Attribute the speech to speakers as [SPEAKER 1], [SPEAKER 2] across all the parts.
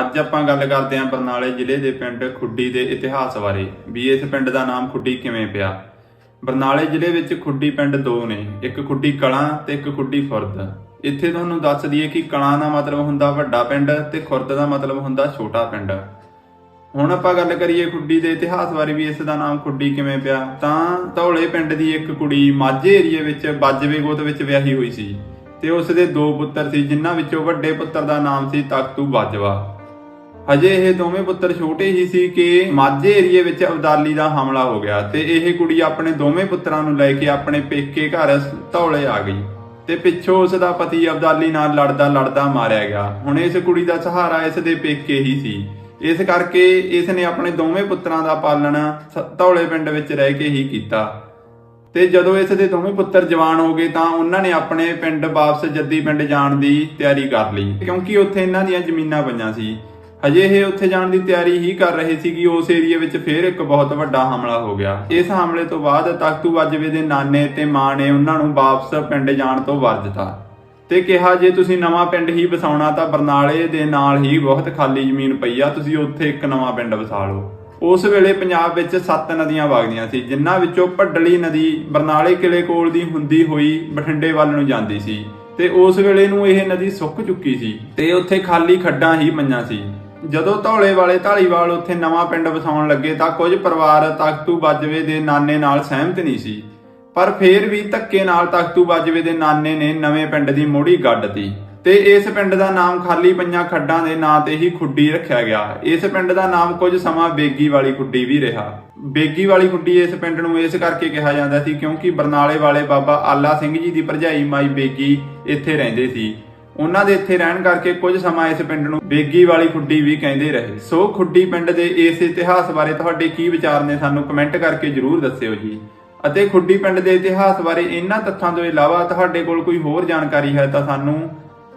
[SPEAKER 1] ਅੱਜ ਆਪਾਂ ਗੱਲ ਕਰਦੇ ਹਾਂ ਬਰਨਾਲੇ ਜ਼ਿਲ੍ਹੇ ਦੇ ਪਿੰਡ ਖੁੱਡੀ ਦੇ ਇਤਿਹਾਸ ਬਾਰੇ। ਵੀ ਇਸ ਪਿੰਡ ਦਾ ਨਾਮ ਖੁੱਡੀ ਕਿਵੇਂ ਪਿਆ? ਬਰਨਾਲੇ ਜ਼ਿਲ੍ਹੇ ਵਿੱਚ ਖੁੱਡੀ ਪਿੰਡ ਦੋ ਨੇ, ਇੱਕ ਖੁੱਡੀ ਕਲਾਂ ਤੇ ਇੱਕ ਖੁੱਡੀ ਫੁਰਦ ਇੱਥੇ ਤੁਹਾਨੂੰ ਦੱਸ ਦਈਏ ਕਿ ਕਲਾਂ ਦਾ ਮਤਲਬ ਹੁੰਦਾ ਵੱਡਾ ਪਿੰਡ ਤੇ ਖੁਰਦ ਦਾ ਮਤਲਬ ਹੁੰਦਾ ਛੋਟਾ ਪਿੰਡ। ਹੁਣ ਆਪਾਂ ਗੱਲ ਕਰੀਏ ਖੁੱਡੀ ਦੇ ਇਤਿਹਾਸ ਬਾਰੇ ਵੀ ਇਸ ਦਾ ਨਾਮ ਖੁੱਡੀ ਕਿਵੇਂ ਪਿਆ, ਤਾਂ ਧੌਲੇ ਪਿੰਡ ਦੀ ਇੱਕ ਕੁੜੀ ਮਾਝੇ ਏਰੀਏ ਵਿੱਚ ਬਾਜਵੇ ਗੋਤ ਵਿੱਚ ਵਿਆਹੀ ਹੋਈ ਸੀ ਤੇ ਉਸ ਦੇ ਦੋ ਪੁੱਤਰ ਸੀ, ਜਿਨ੍ਹਾਂ ਵਿੱਚੋਂ ਵੱਡੇ ਪੁੱਤਰ ਦਾ ਨਾਮ ਸੀ ਤਖਤੂ ਬਾਜਵਾ। ਅਜੇ ਇਹ ਦੋਵੇਂ ਪੁੱਤਰ ਛੋਟੇ ਹੀ ਸੀ ਕਿ ਮਾਝੇ ਏਰੀਏ ਵਿੱਚ ਅਬਦਾਲੀ ਦਾ ਹਮਲਾ ਹੋ ਗਿਆ ਤੇ ਇਹ ਕੁੜੀ ਆਪਣੇ ਦੋਵੇਂ ਪੁੱਤਰਾਂ ਨੂੰ ਲੈ ਕੇ ਆਪਣੇ ਪੇਕੇ ਘਰ ਧੌਲੇ ਆ ਗਈ ਤੇ ਪਿੱਛੋਂ ਉਸ ਦਾ ਪਤੀ ਅਬਦਾਲੀ ਨਾਲ ਲੜਦਾ ਲੜਦਾ ਮਾਰਿਆ ਗਿਆ। ਹੁਣ ਇਸ ਕੁੜੀ ਦਾ ਸਹਾਰਾ ਇਸ ਦੇ ਪੇਕੇ ਹੀ ਸੀ। ਇਸ ਕਰਕੇ ਇਸ ਨੇ ਆਪਣੇ ਦੋਵੇਂ ਪੁੱਤਰਾਂ ਦਾ ਪਾਲਣ ਧੌਲੇ ਪਿੰਡ ਵਿੱਚ ਰਹਿ ਕੇ ਹੀ ਕੀਤਾ। ਤੇ ਜਦੋਂ ਇਸ ਦੇ ਦੋਵੇਂ ਪੁੱਤਰ ਜਵਾਨ ਹੋ ਗਏ ਤਾਂ ਉਹਨਾਂ ਨੇ ਆਪਣੇ ਪਿੰਡ ਵਾਪਸ ਜੱਦੀ ਪਿੰਡ ਜਾਣ ਦੀ ਤਿਆਰੀ ਕਰ ਲਈ। ਕਿਉਂਕਿ ਉੱਥੇ ਇਹਨਾਂ ਦੀਆਂ ਜ਼ਮੀਨਾਂ ਪਈਆਂ ਸੀ। ਅਜੇ ਇਹ ਉੱਥੇ ਜਾਣ ਦੀ ਤਿਆਰੀ ਹੀ ਕਰ ਰਹੇ ਸੀ ਕਿ ਉਸ ਏਰੀਆ ਵਿੱਚ ਫੇਰ ਇੱਕ ਬਹੁਤ ਵੱਡਾ ਹਮਲਾ ਹੋ ਗਿਆ। ਇਸ ਹਮਲੇ ਤੋਂ ਬਾਅਦ ਤਖਤੂ ਬਾਜਵੇ ਦੇ ਨਾਨੇ ਤੇ ਮਾਂ ਨੇ ਉਹਨਾਂ ਨੂੰ ਵਾਪਸ ਪਿੰਡ ਜਾਣ ਤੋਂ ਵਰਜਤਾ ਤੇ ਕਿਹਾ, ਜੇ ਤੁਸੀਂ ਨਵਾਂ ਪਿੰਡ ਹੀ ਵਸਾਉਣਾ ਤਾਂ ਬਰਨਾਲੇ ਦੇ ਨਾਲ ਹੀ ਬਹੁਤ ਖਾਲੀ ਜ਼ਮੀਨ ਪਈ ਆ, ਤੁਸੀਂ ਉੱਥੇ ਇੱਕ ਨਵਾਂ ਪਿੰਡ ਵਸਾ ਲਓ। ਉਸ ਵੇਲੇ ਪੰਜਾਬ ਵਿੱਚ ਸੱਤ ਨਦੀਆਂ ਵਗਦੀਆਂ ਸੀ, ਜਿਨ੍ਹਾਂ ਵਿੱਚੋਂ ਭੱਡਲੀ ਨਦੀ ਬਰਨਾਲੇ ਕਿਲੇ ਕੋਲ ਦੀ ਹੁੰਦੀ ਹੋਈ ਬਠਿੰਡੇ ਵੱਲ ਨੂੰ ਜਾਂਦੀ ਸੀ। ਤੇ ਉਸ ਵੇਲੇ ਨੂੰ ਇਹ ਨਦੀ ਸੁੱਕ ਚੁੱਕੀ ਸੀ ਤੇ ਉੱਥੇ ਖਾਲੀ ਖੱਡਾਂ ਹੀ ਪਈਆਂ ਸੀ। ਜਦੋਂ ਧੌਲੇ ਵਾਲੇ ਢਾਲੀਵਾਲ ਉੱਥੇ ਨਵਾਂ ਪਿੰਡ ਵਸਾਉਣ ਲੱਗੇ ਤਾਂ ਕੁਝ ਪਰਿਵਾਰ ਤਖਤੂ ਬਾਜਵੇ ਦੇ ਨਾਨੇ ਨਾਲ ਸਹਿਮਤ ਨਹੀਂ ਸੀ। ਪਰ ਫੇਰ ਵੀ ਧੱਕੇ ਨਾਲ ਤਖਤੂ ਬਾਜਵੇ ਦੇ ਨਾਨੇ ਨੇ ਨਵੇਂ ਪਿੰਡ ਦੀ ਮੋੜੀ ਗੱਡਤੀ ਤੇ ਇਸ ਪਿੰਡ ਦਾ ਨਾਮ ਖਾਲੀ ਪਈਆਂ ਖੱਡਾਂ ਦੇ ਨਾਂ ਤੇ ਹੀ ਖੁੱਡੀ ਰੱਖਿਆ ਗਿਆ। ਇਸ ਪਿੰਡ ਦਾ ਨਾਮ ਕੁਝ ਸਮਾਂ ਬੇਗੀ ਵਾਲੀ ਖੁੱਡੀ ਵੀ ਰਿਹਾ। ਬੇਗੀ ਵਾਲੀ ਖੁੱਡੀ ਇਸ ਪਿੰਡ ਨੂੰ ਇਸ ਕਰਕੇ ਕਿਹਾ ਜਾਂਦਾ ਸੀ ਕਿਉਂਕਿ ਬਰਨਾਲੇ ਵਾਲੇ ਬਾਬਾ ਆਲਾ ਸਿੰਘ ਜੀ ਦੀ ਭਰਜਾਈ ਮਾਈ ਬੇਗੀ ਇੱਥੇ ਰਹਿੰਦੇ ਸੀ। ਉਹਨਾਂ ਦੇ ਇੱਥੇ ਰਹਿਣ ਕਰਕੇ ਕੁਝ ਸਮਾਂ ਇਸ ਪਿੰਡ ਨੂੰ ਬੇਗੀ ਵਾਲੀ ਖੁੱਡੀ ਵੀ ਕਹਿੰਦੇ ਰਹੇ। ਸੋ ਖੁੱਡੀ ਪਿੰਡ ਦੇ ਇਸ ਇਤਿਹਾਸ ਬਾਰੇ ਤੁਹਾਡੇ ਕੀ ਵਿਚਾਰ ਨੇ ਸਾਨੂੰ ਕਮੈਂਟ ਕਰਕੇ ਜਰੂਰ ਦੱਸਿਓ ਜੀ। ਅਤੇ ਖੁੱਡੀ ਪਿੰਡ ਦੇ ਇਤਿਹਾਸ ਬਾਰੇ ਇਹਨਾਂ ਤੱਥਾਂ ਤੋਂ ਇਲਾਵਾ ਤੁਹਾਡੇ ਕੋਲ ਕੋਈ ਹੋਰ ਜਾਣਕਾਰੀ ਹੈ ਤਾਂ ਸਾਨੂੰ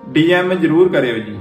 [SPEAKER 1] ਡੀਐਮ ਜਰੂਰ ਕਰਿਓ ਜੀ।